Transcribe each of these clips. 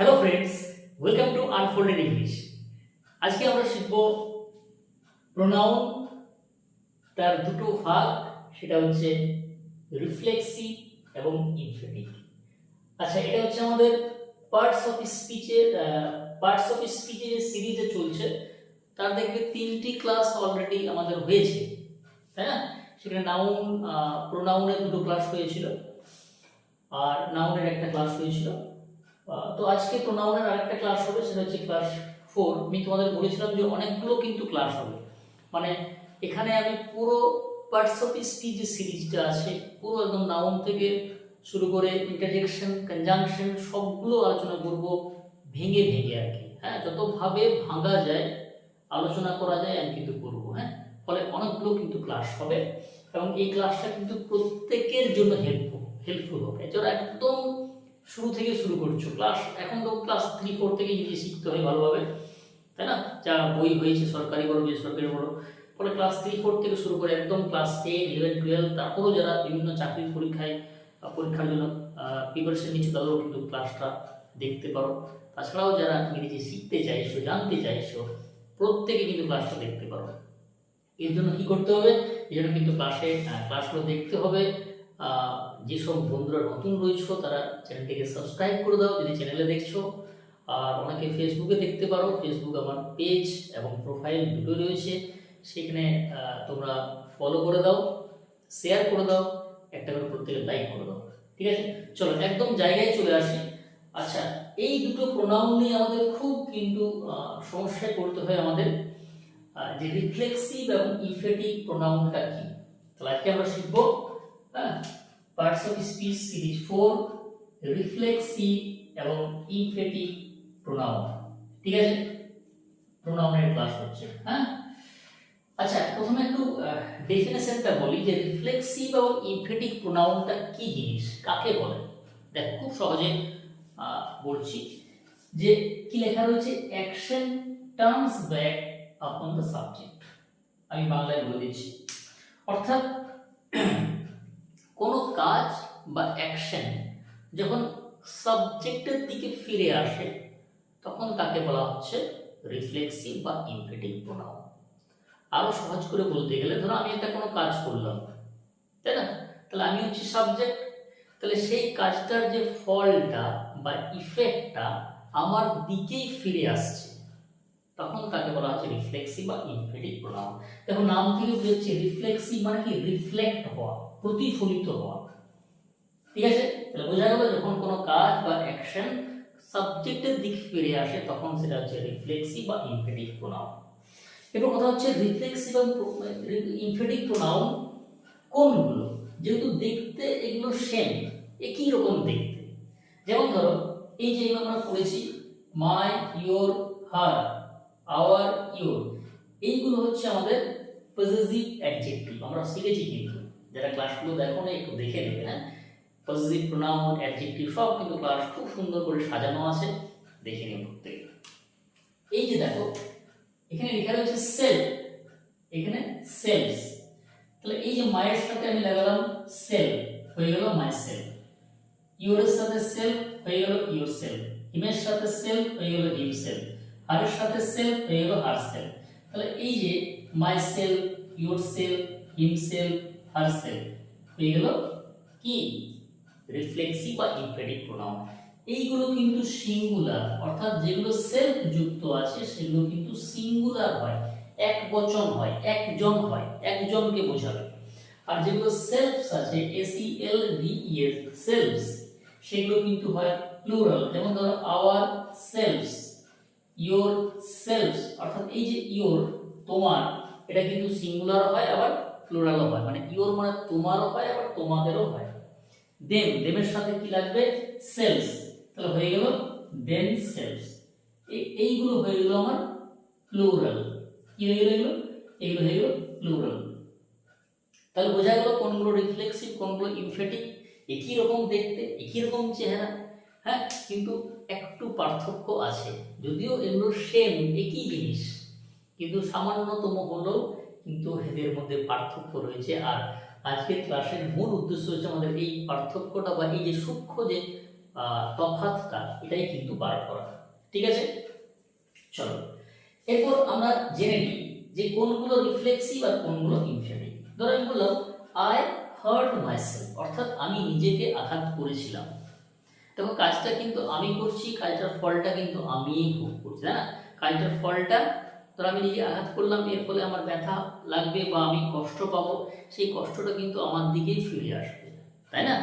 Hello friends welcome to unfolded English আজকে আমরা শিখব প্রোনাউন তার দুটো ভাগ, সেটা হচ্ছে রিফ্লেক্সিভ এবং ইনফিনিটিভ আচ্ছা এটা হচ্ছে আমাদের পার্টস অফ স্পিচের পার্টস অফ স্পিচের যে সিরিজে চলছে। তার দেখবে তিনটি ক্লাস অলরেডি আমাদের হয়েছে, তাই না? সেখানে নাউন প্রোনাউনের দুটো ক্লাস হয়েছিল, আর নাউনের একটা ক্লাস হয়েছিল। তো আজকে প্রোনাউনের আরেকটা ক্লাস হবে, সেটা হচ্ছে ক্লাস ফোর আমি তোমাদের বলেছিলাম যে অনেকগুলো কিন্তু ক্লাস হবে। মানে এখানে আমি পুরো পার্টস অফ স্পিচ যে সিরিজটা আছে, পুরো একদম নাউন থেকে শুরু করে ইন্টারজেকশন কনজাংশন সবগুলো আলোচনা করব ভেঙে ভেঙে আর কি। হ্যাঁ যতভাবে ভাঙা যায়, আলোচনা করা যায়, আমি কিন্তু করব হ্যাঁ? ফলে অনেকগুলো কিন্তু ক্লাস হবে এবং এই ক্লাসটা কিন্তু প্রত্যেকের জন্য হেল্পফুল হেল্পফুল হবে। যারা একদম শুরু থেকে শুরু করছ। ক্লাস এখন তো ক্লাস থ্রি ফোর থেকে ইংলিশ শিখতে হয় ভালোভাবে, তাই না? যা বই হয়েছে, সরকারি বড় বেসরকারি বড় ফলে ক্লাস থ্রি ফোর থেকে শুরু করে একদম ক্লাস টেন ইলেভেন টুয়েলভ তারপরেও যারা বিভিন্ন চাকরির পরীক্ষায় পরীক্ষার জন্য প্রিপারেশন নিচ্ছে, তাদেরও কিন্তু ক্লাসটা দেখতে পারো। তাছাড়াও যারা ইংরেজি শিখতে চাইছো, জানতে চাইছো, প্রত্যেকে কিন্তু ক্লাসটা দেখতে পারো। এর জন্য কি করতে হবে? এর জন্য কিন্তু ক্লাসে ক্লাসগুলো দেখতে হবে। যেসব বন্ধুরা নতুন রয়েছো, তারা চ্যানেলটিকে সাবস্ক্রাইব করে দাও, যদি চ্যানেলে দেখছ। আর অনেকে ফেসবুকে দেখতে পারো ফেসবুক আমার পেজ এবং প্রোফাইল দুটোই রয়েছে। সেখানে তোমরা ফলো করে দাও শেয়ার করে দাও, একটা করে প্রত্যেকে লাইক করে দাও। ঠিক আছে? চলো, একদম জায়গায় চলে আসি। আচ্ছা এই দুটো প্রোনাউন নিয়ে আমাদের খুব কিন্তু সমস্যায় পড়তে হয় আমাদের। যে রিফ্লেক্সিভ এবং ইফেটিভ প্রোনাউনটা কি? তাহলে আজকে আমরা শিখব স্পিচ সিরিজ ফোর রিফ্লেক্সিভ এবং ইনফেটিভ প্রোনাউন ঠিক আছে? প্রোনাউনের ক্লাস হচ্ছে হ্যাঁ? আচ্ছা প্রথমে একটু ডেফিনেশনটা বলি যে রিফ্লেক্সিভ এবং ইনফেটিভ প্রোনাউনটা কি জিনিস? কাকে বলে? দেখ, খুব সহজে বলছি যে কি লেখা রয়েছে? Action turns back upon the subject আমি বাংলায় বলে দিচ্ছি। অর্থাৎ, কোনো কাজ বা অ্যাকশন যখন সাবজেক্টের দিকে ফিরে আসে, তখন তাকে বলা হচ্ছে রিফ্লেক্সিভ বা ইনফিটিভ প্রোনাউন আরও সহজ করে বলতে গেলে, ধরো আমি একটা কোনো কাজ করলাম, তাই না? তাহলে আমি হচ্ছি সাবজেক্ট তাহলে সেই কাজটার যে ফলটা বা ইফেক্টটা আমার দিকেই ফিরে আসছে, তখন তাকে বলা হচ্ছে রিফ্লেক্সি বা ইনফিনিটিভ প্রোনাউন দেখো, নাম থেকে বুঝছে রিফ্লেক্সি মানে কি? রিফ্লেক্ট হওয়া, প্রতিফলিত হওয়া। ঠিক আছে? তাহলে বোঝা গেল যখন কোনো কাজ বা অ্যাকশন সাবজেক্টের দিক ফিরে আসে, তখন সেটা হচ্ছে রিফ্লেক্সিভ বা ইনফিনিটিভ প্রোনাউন এবার কথা হচ্ছে রিফ্লেক্সিভ এবং ইনফিনিটিভ প্রোনাউন কোনগুলো? যেহেতু দেখতে এগুলো সেম একই রকম দেখতে। যেমন ধরো, এই যে আমরা পড়েছি my your her our your এইগুলো হচ্ছে আমাদের পজিটিভ অ্যাডজেক্টিভ আমরা শিখেছি কিন্তু। যারা ক্লাসগুলো দেখো না, একটু দেখে নেবে হ্যাঁ? পজিটিভ প্রোনাউন, অ্যাডজেক্টিভ সব কিন্তু ক্লাস খুব সুন্দর করে সাজানো আছে। দেখে নিও প্রত্যেকে। এই যে দেখো, এখানে লেখা রয়েছে সেল এখানে সেলস তাহলে এই যে মায়ের সাথে আমি লাগালাম সেল হয়ে গেল মাই সেল ইউরের সাথে সেল হয়ে গেল ইউর সেল হিমের সাথে সেল হয়ে গেল হিম সেল হারের সাথে সেল হয়ে গেল হার সেল তাহলে এই যে my self your self him self her self হয়ে গেল কি? রিফ্লেক্সিভ বা ইনফিনিটিভ প্রোনাউন এইগুলো কিন্তু সিঙ্গুলার অর্থাৎ যেগুলো সেলফ যুক্ত আছে, সেগুলো কিন্তু সিঙ্গুলার হয় এক বচন হয়, একজন হয়, একজনকে বোঝাবে। আর যেগুলো সেলফস আছে S L V S selves সেগুলো কিন্তু হয় প্লুরাল যেমন ধরো আওয়ার সেলফস ইওর সেলফস অর্থাৎ এই যে ইওর তোমার, এটা কিন্তু সিঙ্গুলার হয়, আবার প্লুরালও হয় মানে ইওর মানে তোমারও হয়, আবার তোমাদেরও হয়। দেম দেমের সাথে কি লাগবে? সেলস তাহলে হয়ে গেল দেম সেলস এইগুলো হয়ে গেল আমার প্লুরাল কি হয়ে গেল এগুলো? এগুলো হয়ে গেল প্লুরাল তাহলে বোঝা গেল কোনগুলো রিফ্লেক্সিভ কোনগুলো ইনফেটিভ একই রকম দেখতে, একই রকম চেহারা। হ্যাঁ কিন্তু একটু পার্থক্য আছে। যদিও এগুলো সেম একই জিনিস। কিন্তু সামান্যতম হলেও কিন্তু এদের মধ্যে পার্থক্য রয়েছে। আর আজকের ক্লাসের মূল উদ্দেশ্য হচ্ছে আমাদের এই পার্থক্যটা বা এই যে সূক্ষ্ম যে আহ, তফাৎটা এটাই কিন্তু বার করা। ঠিক আছে? চলো। এরপর আমরা জেনে নিই যে কোনগুলো রিফ্লেক্সিভ আর কোনগুলো ইনফিনিটিভ ধরো আমি বললাম আই হার্ট মাইসেলফ অর্থাৎ আমি নিজেকে আঘাত করেছিলাম। দেখো কাজটা কিন্তু আমি করছি কাজটার ফলটা কিন্তু আমিই ভোগ করছি তাই না? কাজটার ফলটা ধরো আমি নিজে আঘাত করলাম, এর ফলে আমার ব্যথা লাগবে বা আমি কষ্ট পাবো, সেই কষ্টটা কিন্তু আমার দিকেই ফিরে আসবে, তাই না?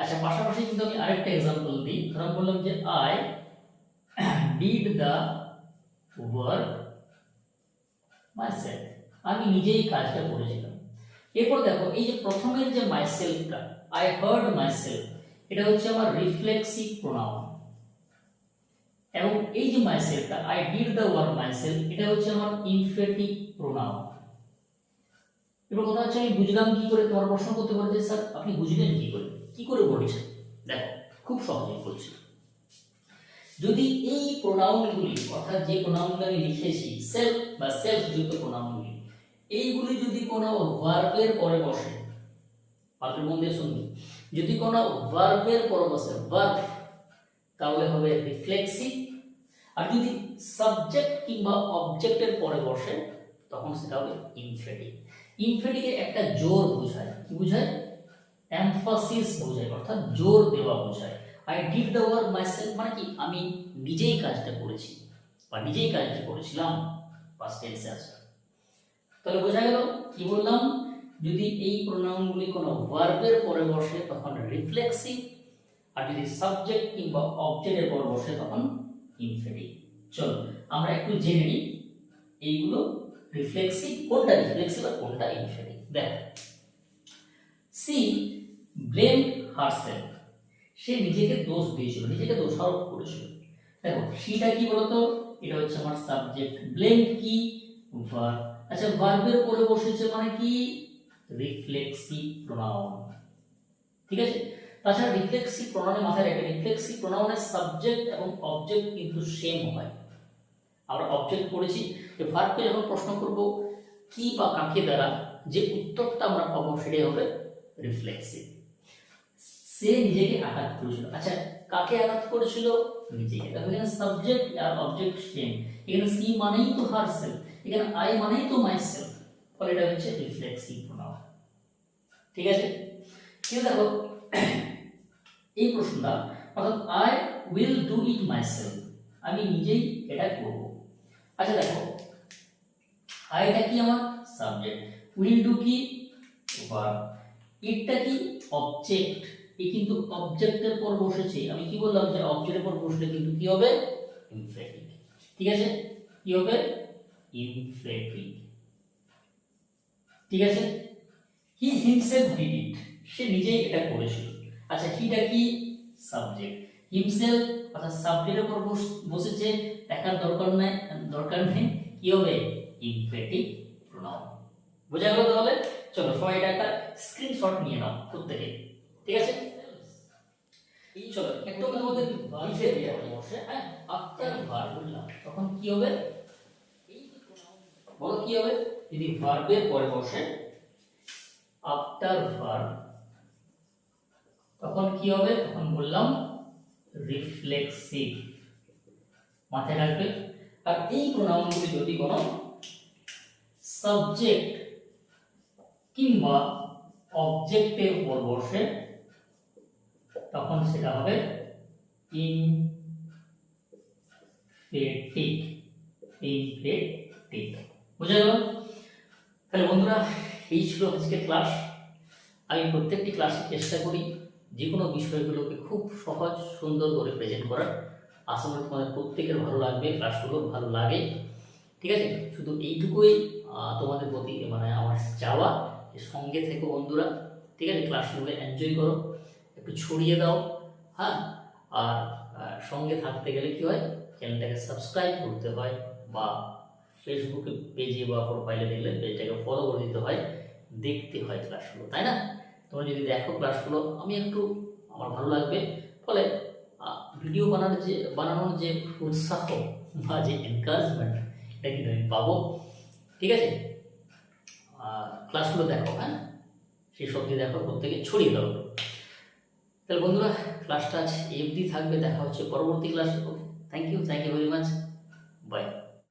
আচ্ছা পাশাপাশি কিন্তু আমি আরেকটা এক্সাম্পল দিই। ধরো বললাম যে I did the work myself আমি নিজেই কাজটা করেছিলাম। এরপর দেখো, এই যে প্রথমের যে মাইসেলফটা আই হার্ড মাইসেলফ এটা হচ্ছে আমার রিফ্লেক্সিভ প্রোনাউন এবং এই যে মাইসেলটা I did the work myself এটা হচ্ছে আমার ইনফেটিভ প্রোনাউন এবার কথা হচ্ছে, আমি বুঝলাম কি করে? তোমার প্রশ্ন করতে পারো যে, স্যার, আপনি বুঝলেন কি করে? কি করে বলেছেন? দেখো, খুব সহজে বলছি। যদি এই প্রোনাউনগুলি অর্থাৎ যে প্রোনাউনগুলো আমি লিখেছি সেলফ বা সেলফ যুক্ত প্রোনাউনগুলি এইগুলি যদি কোনো ভার্বের পরে বসে মন দিয়ে শুনবি, যদি কোনো ভার্বের পরে বসে ভার্ব তাহলে হবে রিফ্লেক্সিভ আর যদি সাবজেক্ট কিংবা অবজেক্টের পরে বসে, তখন সেটা হবে ইনফেটিভ ইনফেটিকে একটা জোর বোঝায়। কি বোঝায়? এমফাসিস বোঝায়, অর্থাৎ জোর দেওয়া বোঝায়। I did the work myself মানে কি? আমি নিজেই কাজটা করেছি বা নিজেই কাজটা করেছিলাম পাস্ট টেন্সে আছে। তাহলে বোঝা গেল, কি বললাম? যদি এই প্রোনাউনগুলি কোনো ভার্বের পরে বসে, তখন রিফ্লেক্সিভ আর যদি সাবজেক্ট কিংবা অবজেক্টের পর বসে তখন ইনফিনিটিভ চলো, আমরা একটু জেনে নিই, এইগুলো রিফ্লেক্সিভ কোনটা রিফ্লেক্সিভ আর কোনটা ইনফিনিটিভ দেখো, সি ব্লেম হারসেলফ সে নিজেকে দোষ দিয়েছিল, নিজেকে দোষারোপ করেছিল। দেখো, সেটা কি বলতো? এটা হচ্ছে আমার সাবজেক্ট ব্লেম কি? ভার্ব আচ্ছা ভার্বের পরে বসেছে মানে কি? রিফ্লেক্সিভ প্রোনাউন ঠিক আছে? তাছাড়া রিফ্লেক্সিভ প্রোনাউনের মাথায় রাখবে রিফ্লেক্সিভ প্রোনাউনের সাবজেক্ট এবং অবজেক্ট কিন্তু সেম হয়। আমরা অবজেক্ট পড়েছি যে ভার্বকে যখন প্রশ্ন করব, কি বা কাকে দ্বারা যে উত্তরটা আমরা পাবো সেটাই হবে রিফ্লেক্সিভ সে নিজেকে আঘাত করেছিল। আচ্ছা কাকে আঘাত করেছিল? নিজেকে। এখানে সাবজেক্ট আর অবজেক্ট সেম এখানে সি মানেই তো হারসেলফ এখানে আই মানেই তো মাইসেলফ ফলে এটা হচ্ছে রিফ্লেক্সিভ প্রোনাউন ঠিক আছে? কিন্তু দেখো এই প্রশ্নটা, অর্থাৎ I will do it myself আমি নিজেই এটা করব। আচ্ছা দেখো আইটা কি আমার? সাবজেক্ট উইল ডু কি? ইটটা কি? অবজেক্ট এই কিন্তু অবজেক্টের পর বসেছে। আমি কি বললাম যে অবজেক্টের পর বসলে কিন্তু কি হবে? ইনফিনিটিভ ঠিক আছে? কি হবে? ইনফিনিটিভ ঠিক আছে? হি হিমসেলফ ডিড ইট সে নিজেই এটা করেছিল। আচ্ছা হিটা কি সাবজেক্ট হিমসেলফ অর্থাৎ সাবজেক্টের উপর বস- বসেছে দেখার দরকার নাই দরকার নেই কি হবে? ইনফিনিটিভ প্রোনাউন বোঝা গেল তাহলে? চলো সবাই এটা একটা স্ক্রিনশট নিয়ে নাও প্রত্যেকে ঠিক আছে? এই চলো একটু আমাদের লিখে দিয়ে বসে। হ্যাঁ আফটার ভার বললাম তখন কি হবে? বলো কি হবে? যদি ভার্বের পরে বসে আফটার ভার্ব তখন কি হবে? তখন বললাম রিফ্লেক্সিভ মাথায় রাখবে। আর এই প্রোনাউনগুলি যদি কোনো সাবজেক্ট কিংবা অবজেক্টের উপর বসে, তখন সেটা হবে ইনফেটিক ইনফেটিক বোঝা গেল? তাহলে বন্ধুরা, এই ছিল আজকের ক্লাস আমি প্রত্যেকটি ক্লাসে চেষ্টা করি যে কোনো বিষয়গুলোকে খুব সহজ, সুন্দর করে প্রেজেন্ট করার আশা করি তোমাদের প্রত্যেকের ভালো লাগবে ক্লাসগুলো ভালো লাগে। ঠিক আছে? শুধু এইটুকুই তোমাদের প্রতি মানে আমার চাওয়া সঙ্গে থেকো বন্ধুরা। ঠিক আছে? ক্লাসগুলো এনজয় করো, একটু ছড়িয়ে দাও হ্যাঁ? আর সঙ্গে থাকতে গেলে কি হয়? চ্যানেলটাকে সাবস্ক্রাইব করতে হয় বা ফেসবুকে পেজে বা প্রোফাইলে দেখলে পেজটাকে ফলো করে দিতে হয়। দেখতে হয় ক্লাসগুলো তাই না? তোমরা যদি দেখো ক্লাসগুলো আমি একটু আমার ভালো লাগবে। ফলে ভিডিও বানানোর যে বানানোর যে উৎসাহ বা যে এনকারেজমেন্ট এটা কিন্তু আমি পাবো। ঠিক আছে? ক্লাসগুলো দেখো হ্যাঁ? সেই সব দিয়ে দেখো, প্রত্যেকে ছড়িয়ে দাও। তাহলে বন্ধুরা ক্লাসটা আজ অবধি থাকবে, দেখা হচ্ছে পরবর্তী ক্লাসে থ্যাংক ইউ থ্যাংক ইউ